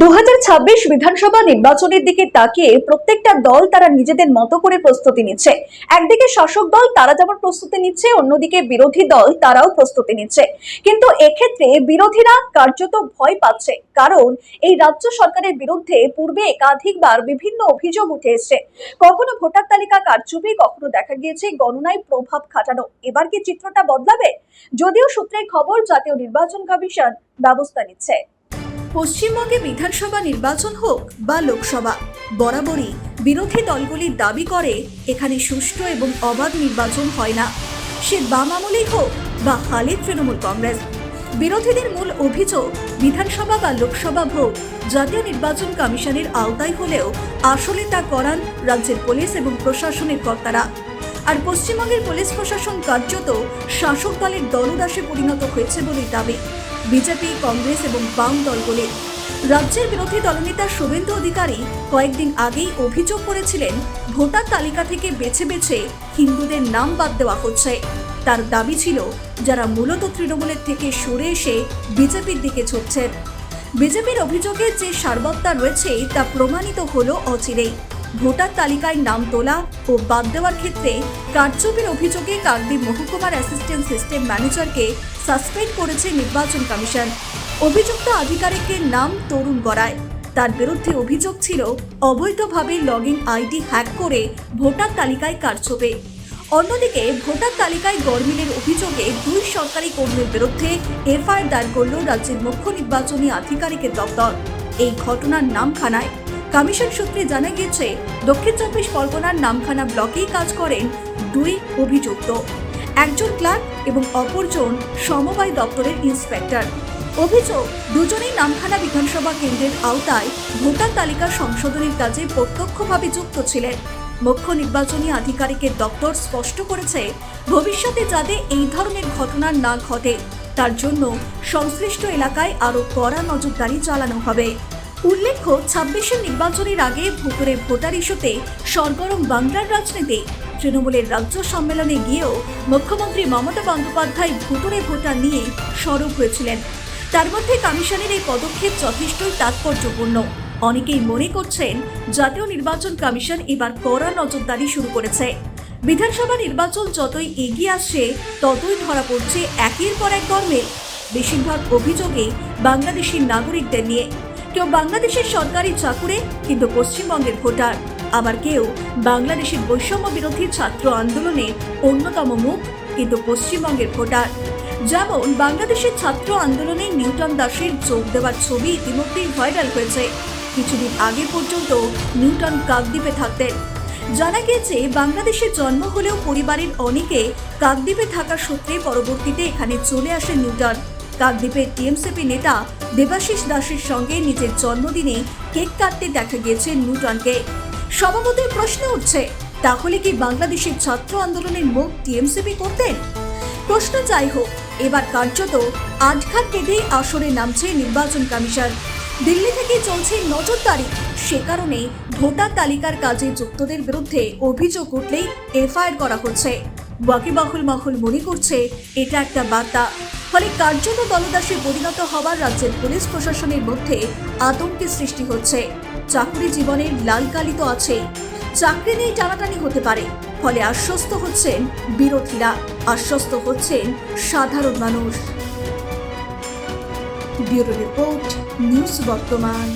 দু হাজার ছাব্বিশ বিধানসভা নির্বাচনের দিকে তাকিয়ে প্রত্যেকটা দল তারা নিজেদের মতো করে প্রস্তুতি নিচ্ছে। একদিকে শাসক দল তারা যেমন প্রস্তুতি নিচ্ছে, অন্যদিকে বিরোধী দল তারাও প্রস্তুতি নিচ্ছে। কিন্তু এক্ষেত্রে বিরোধীরা কার্যত ভয় পাচ্ছে, কারণ এই রাজ্য সরকারের বিরুদ্ধে পূর্বে একাধিকবার বিভিন্ন অভিযোগ উঠে এসছে। কখনো ভোটার তালিকা কারচুপি, কখনো দেখা গিয়েছে গণনায় প্রভাব খাটানো। এবার কি চিত্রটা বদলাবে? যদিও সূত্রের খবর জাতীয় নির্বাচন কমিশন ব্যবস্থা নিচ্ছে। পশ্চিমবঙ্গে বিধানসভা নির্বাচন হোক বা লোকসভা, বরাবরই বিরোধী দলগুলি দাবি করে এখানে সুষ্ঠু এবং অবাধ নির্বাচন হয় না। সে বাম আমলেই হোক বা হালের তৃণমূল কংগ্রেস। বিরোধীদের মূল অভিযোগ, বিধানসভা বা লোকসভা ভোট জাতীয় নির্বাচন কমিশনের আওতায় হলেও আসলে তা করান রাজ্যের পুলিশ এবং প্রশাসনের কর্তারা। আর পশ্চিমবঙ্গের পুলিশ প্রশাসন কার্যত শাসক দলের দলদাসে পরিণত হয়েছে বলে দাবি। বিজেপি, কংগ্রেস এবং বাম দলগুলির। রাজ্যের বিরোধী দলনেতা শুভেন্দু অধিকারী কয়েকদিন আগেই অভিযোগ করেছিলেন, ভোটার তালিকা থেকে বেছে বেছে হিন্দুদের নাম বাদ দেওয়া হচ্ছে। তার দাবি ছিল, যারা মূলত তৃণমূলের থেকে সরে এসে বিজেপির দিকে ঝুঁকছেন। বিজেপির অভিযোগে যে সারবত্তা রয়েছে, তা প্রমাণিত হলো অচিরেই। ভোটার তালিকায় নাম তোলা ও বাদ দেওয়ার ক্ষেত্রে কারচুপির অভিযোগে কাকদ্বীপ মহকুমার অ্যাসিস্ট্যান্ট সিস্টেম ম্যানেজারকে সাসপেন্ড করেছে নির্বাচন কমিশন। অভিযুক্ত আধিকারিকের নাম তরুণ গড়ায় তার বিরুদ্ধে অভিযোগ ছিল অবৈধভাবে লগ ইন আইডি হ্যাক করে ভোটার তালিকায় কারচুপে। অন্যদিকে ভোটার তালিকায় গরমিলের অভিযোগে দুই সরকারি কর্মীর বিরুদ্ধে এফআইআর দায়ের করল রাজ্যের মুখ্য নির্বাচনী আধিকারিকের দপ্তর। এই ঘটনার নাম নামখানায় কমিশন সূত্রে জানা গিয়েছে, দক্ষিণ চব্বিশ পরগনার নামখানা ব্লকেই কাজ করেন দুই অভিযুক্ত, একজন ক্লার্ক এবং অপরজন সমবায় দপ্তরের ইন্সপেক্টর। অভিযোগ, দুজনেই নামখানা বিধানসভা কেন্দ্রের আওতায় ভোটার তালিকা সংশোধনের কাজে প্রত্যক্ষভাবে যুক্ত ছিলেন। মুখ্য নির্বাচনী আধিকারিকের দপ্তর স্পষ্ট করেছে, ভবিষ্যতে যাতে এই ধরনের ঘটনা না ঘটে, তার জন্য সংশ্লিষ্ট এলাকায় আরও কড়া নজরদারি চালানো হবে। উল্লেখ্য ছাব্বিশের নির্বাচনের আগে ভুতুরে ভোটার ইস্যুতে সরগরম বাংলার রাজনীতি। তৃণমূলের রাজ্য সম্মেলনে গিয়েও মুখ্যমন্ত্রী মমতা বন্দ্যোপাধ্যায় ভুতুরে ভোটার নিয়ে সরব হয়েছিলেন। তার মধ্যে কমিশনের এই পদক্ষেপ যথেষ্টই তাৎপর্যপূর্ণ। অনেকেই মনে করছেন, জাতীয় নির্বাচন কমিশন এবার কড়া নজরদারি শুরু করেছে। বিধানসভা নির্বাচন যতই এগিয়ে আসছে, ততই ধরা পড়ছে একের পর এক গরমিল বেশিরভাগ অভিযোগে বাংলাদেশি নাগরিকদের নিয়ে। কেউ বাংলাদেশের সরকারি চাকুরে, কিন্তু পশ্চিমবঙ্গের ভোটার। আবার কেউ বাংলাদেশের বৈষম্য বিরোধী ছাত্র আন্দোলনের অন্যতম মুখ, কিন্তু পশ্চিমবঙ্গের ভোটার। যেমন বাংলাদেশের ছাত্র আন্দোলনে নিউটন দাসের যোগ দেওয়ার ছবি ইতিমধ্যেই ভাইরাল হয়েছে। কিছুদিন আগে পর্যন্ত নিউটন কাকদ্বীপে থাকতেন। জানা গিয়েছে, বাংলাদেশে জন্ম হলেও পরিবারের অনেকে কাকদ্বীপে থাকা সূত্রে পরবর্তীতে এখানে চলে আসে নিউটন। কাকদ্বীপের টিএমসিপি নেতা দেবাশিস দাসের সঙ্গে নিজের জন্মদিনে কেক কাটতে দেখা গিয়েছে নিউটনকে। স্বভাবতই প্রশ্ন উঠছে, তাহলে কি বাংলাদেশের ছাত্র আন্দোলনের মুখ টিএমসিপি করতেন প্রশ্ন যাই হোক, এবার কার্যত আটঘাট বেঁধেই আসরে নামছে নির্বাচন কমিশন। দিল্লি থেকে চলছে নজরদারি, সে কারণে ভোটার তালিকার কাজে যুক্তদের বিরুদ্ধে অভিযোগ উঠলেই এফআইআর করা হচ্ছে। ওয়াকিবাহুল মাহুল মনে করছে, এটা একটা বার্তা। ফলে কার্যত দলদাসে পরিণত হওয়ার রাজ্যের পুলিশ প্রশাসনের মধ্যে আতঙ্কের সৃষ্টি হচ্ছে। চাকরি জীবনের লালকালি তো আছে চাকরি নিয়ে টানাটানি হতে পারে, ফলে আশ্বস্ত হচ্ছেন বিরোধীরা। আশ্বস্ত হচ্ছেন সাধারণ মানুষ। ব্যুরো রিপোর্ট, নিউজ বর্তমান।